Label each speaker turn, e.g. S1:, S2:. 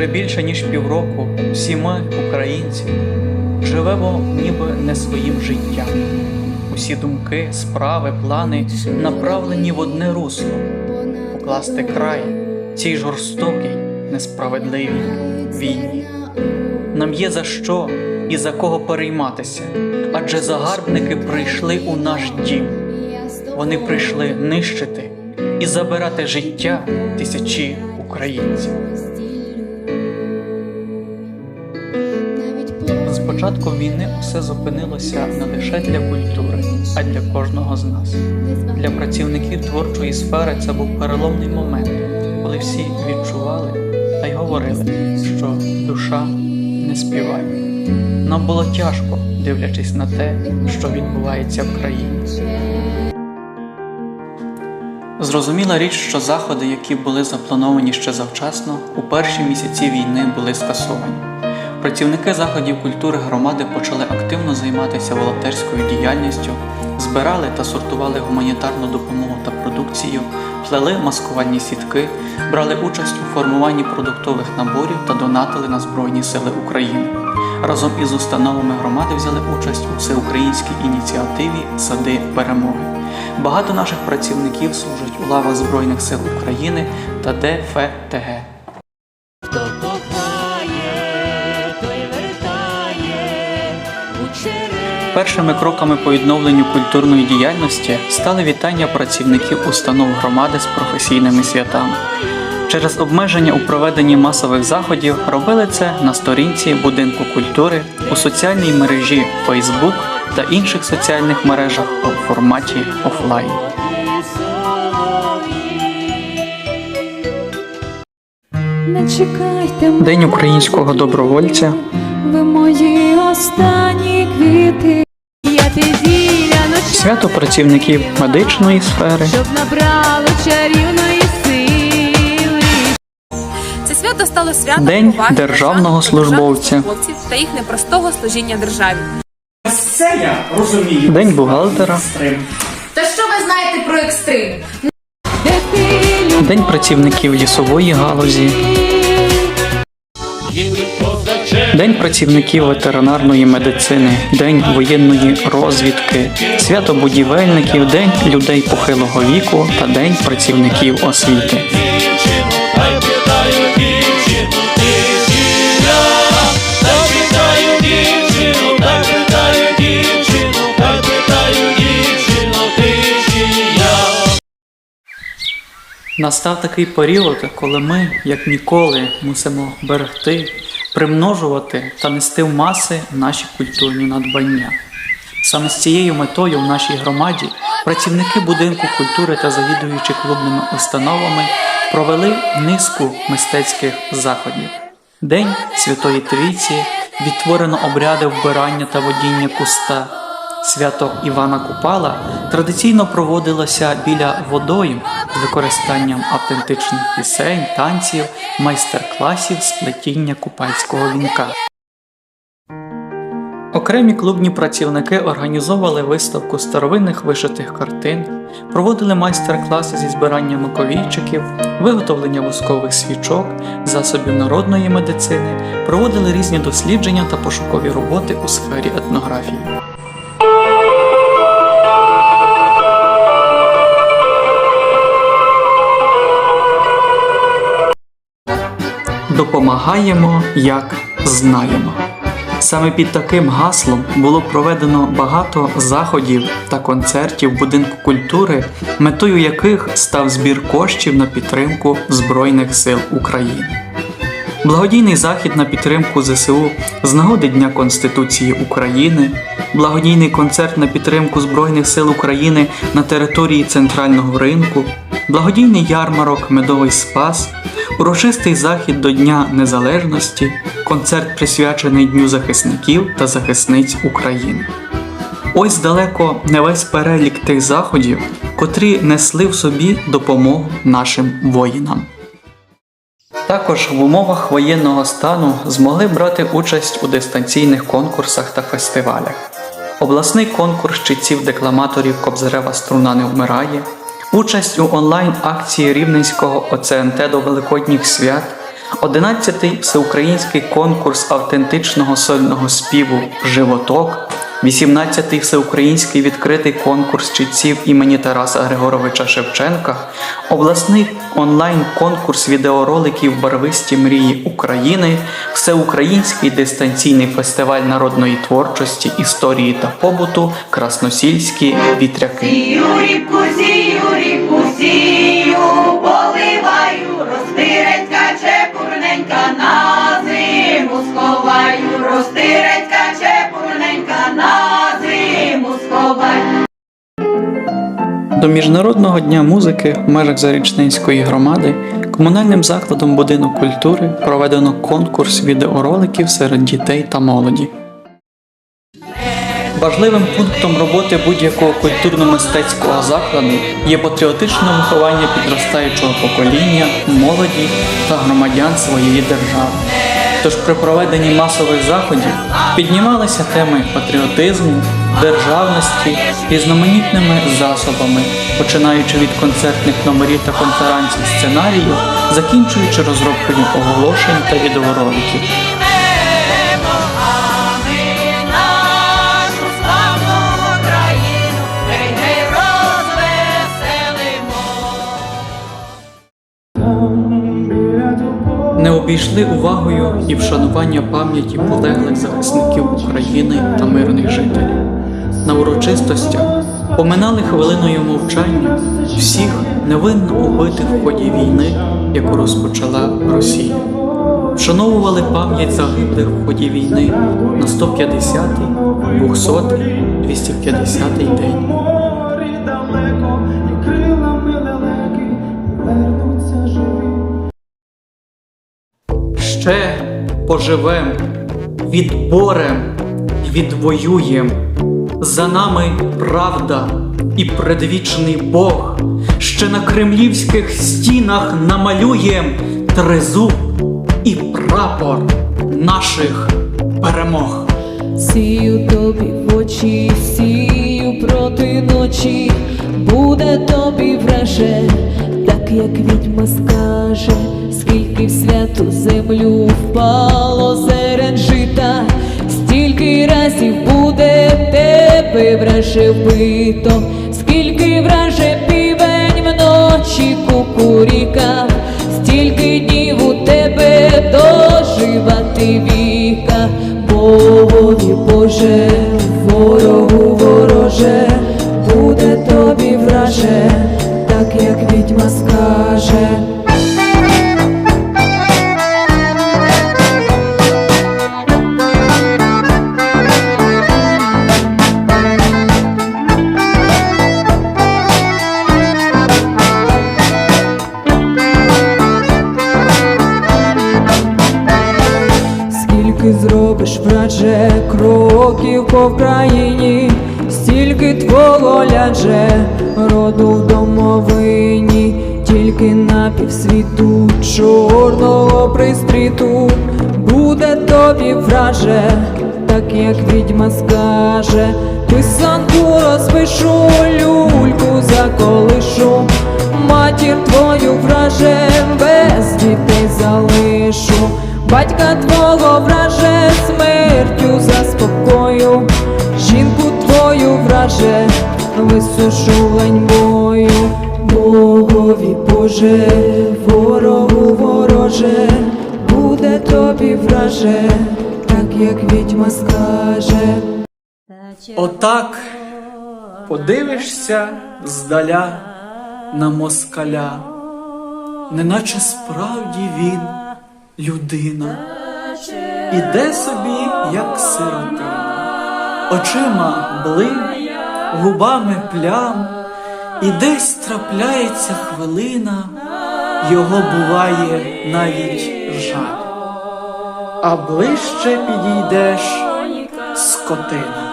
S1: Вже більше ніж півроку всі ми, українці, живемо ніби не своїм життям. Усі думки, справи, плани направлені в одне русло покласти край цій жорстокій, несправедливій війні. Нам є за що і за кого перейматися, адже загарбники прийшли у наш дім. Вони прийшли нищити і забирати життя тисячі українців. Початком війни все зупинилося не лише для культури, а для кожного з нас. Для працівників творчої сфери це був переломний момент, коли всі відчували та й говорили, що душа не співає. Нам було тяжко, дивлячись на те, що відбувається в країні. Зрозуміла річ, що заходи, які були заплановані ще завчасно, у перші місяці війни були скасовані. Працівники заходів культури громади почали активно займатися волонтерською діяльністю, збирали та сортували гуманітарну допомогу та продукцію, плели маскувальні сітки, брали участь у формуванні продуктових наборів та донатили на Збройні Сили України. Разом із установами громади взяли участь у всеукраїнській ініціативі Сади перемоги. Багато наших працівників служать у лавах Збройних сил України та ДФТГ. Першими кроками по відновленню культурної діяльності стали вітання працівників установ громади з професійними святами. Через обмеження у проведенні масових заходів робили це на сторінці будинку культури у соціальній мережі Facebook та інших соціальних мережах у форматі офлайн. День українського добровольця
S2: ви мої останні
S1: свято працівників медичної сфери,
S2: щоб набрало чарівної сили.
S3: Це свято стало святом
S1: День
S3: поваги
S1: державного службовця.
S3: службовців та їх непростого служіння державі.
S4: Це я розумію.
S1: День бухгалтера,
S5: Та що ви знаєте про екстрим?
S1: День працівників лісової галузі, День працівників ветеринарної медицини, День воєнної розвідки, свято будівельників, День людей похилого віку та День працівників освіти. Настав такий період, коли ми, як ніколи, мусимо берегти, примножувати та нести в маси наші культурні надбання. Саме з цією метою в нашій громаді працівники будинку культури та завідуючи клубними установами провели низку мистецьких заходів. День Святої Трійці відтворено обряди вбирання та водіння куста. Свято Івана Купала традиційно проводилося біля водойм з використанням автентичних пісень, танців, майстер-класів з плетіння купальського вінка. Окремі клубні працівники організовували виставку старовинних вишитих картин, проводили майстер-класи зі збирання маковійчиків, виготовлення воскових свічок, засобів народної медицини, проводили різні дослідження та пошукові роботи у сфері етнографії. Допомагаємо, як знаємо. Саме під таким гаслом було проведено багато заходів та концертів будинку культури, метою яких став збір коштів на підтримку Збройних сил України. Благодійний захід на підтримку ЗСУ з нагоди Дня Конституції України, благодійний концерт на підтримку Збройних сил України на території центрального ринку, благодійний ярмарок Медовий Спас, урочистий захід до Дня Незалежності, концерт присвячений Дню захисників та захисниць України. Ось далеко не весь перелік тих заходів, котрі несли в собі допомогу нашим воїнам. Також в умовах воєнного стану змогли брати участь у дистанційних конкурсах та фестивалях. Обласний конкурс читців декламаторів Кобзарева струна не вмирає, участь у онлайн акції Рівненського ОЦНТ до Великодніх свят, 11-й всеукраїнський конкурс автентичного сольного співу Животок, 18-й всеукраїнський відкритий конкурс читців імені Тараса Григоровича Шевченка, обласний онлайн-конкурс відеороликів Барвисті мрії України, всеукраїнський дистанційний фестиваль народної творчості, історії та побуту, красносільські вітряки.
S6: Сію рібку, сію рібку,
S1: Міжнародного дня музики в межах Зарічненської громади комунальним закладом будинок культури проведено конкурс відеороликів серед дітей та молоді. Важливим пунктом роботи будь-якого культурно-мистецького закладу є патріотичне виховання підростаючого покоління, молоді та громадян своєї держави. Тож при проведенні масових заходів піднімалися теми патріотизму, державності різноманітними засобами, починаючи від концертних номерів та конференцій сценарію, закінчуючи розробкою оголошень та відеороликів. Не обійшли увагою і вшанування пам'яті полеглих захисників України та мирних жителів. На урочистостях поминали хвилиною мовчання всіх невинно убитих в ході війни, яку розпочала Росія. Вшановували пам'ять загиблих в ході війни на 150, 200, 250 день. Ще поживем, відборем, відвоюєм. За нами правда і предвічний Бог. Ще на кремлівських стінах намалюєм тризуб і прапор наших перемог.
S2: Сію тобі в очі, сію проти ночі, буде тобі враже, так як відьма скаже, скільки в святу землю впало зерен жита, стільки разів буде тебе враже вбито, скільки враже півень вночі кукуріка, стільки днів у тебе доживати віка, Богові Боже, ворогу вороже, буде тобі враже, так як відьма скаже. Зробиш, враже, кроків по Вкраїні, стільки твого ляже, роду в домовині, тільки на півсвіту чорного пристріту. Буде тобі враже, так як відьма скаже, писанку розпишу, люльку заколишу, матір твою враже, без дітей залишу. Батька твого враже смертю заспокою, жінку твою враже, висушу ганьбою, Богові Боже, ворогу вороже, буде тобі враже, так як відьма скаже.
S1: Отак подивишся здаля на москаля, неначе справді він людина, іде собі, як сиротина, очима блин, губами плям, і десь трапляється хвилина, його буває навіть жаль. А ближче підійдеш скотина.